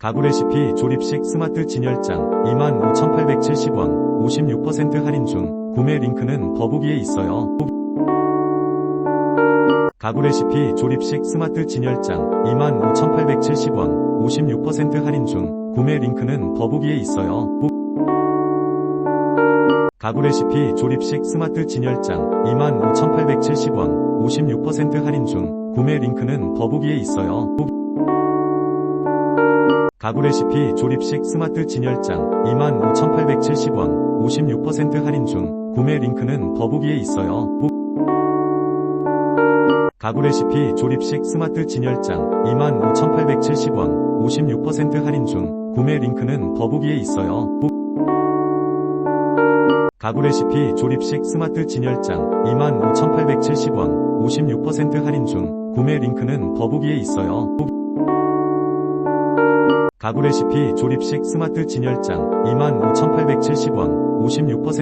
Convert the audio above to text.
가구 레시피 조립식 스마트 진열장 25,870원 56% 할인 중 구매 링크는 더보기에 있어요. 가구 레시피 조립식 스마트 진열장 25,870원 56% 할인 중 구매 링크는 더보기에 있어요. 가구 레시피 조립식 스마트 진열장 25,870원 56% 할인 중 구매 링크는 더보기에 있어요. 가구 레시피 조립식 스마트 진열장 25,870원 56% 할인 중 구매 링크는 더보기에 있어요. 가구 레시피 조립식 스마트 진열장 25,870원 56% 할인 중 구매 링크는 더보기에 있어요. 가구 레시피 조립식 스마트 진열장 25,870원 56% 할인 중 구매 링크는 더보기에 있어요. 가구 레시피 조립식 스마트 진열장 25,870원 56%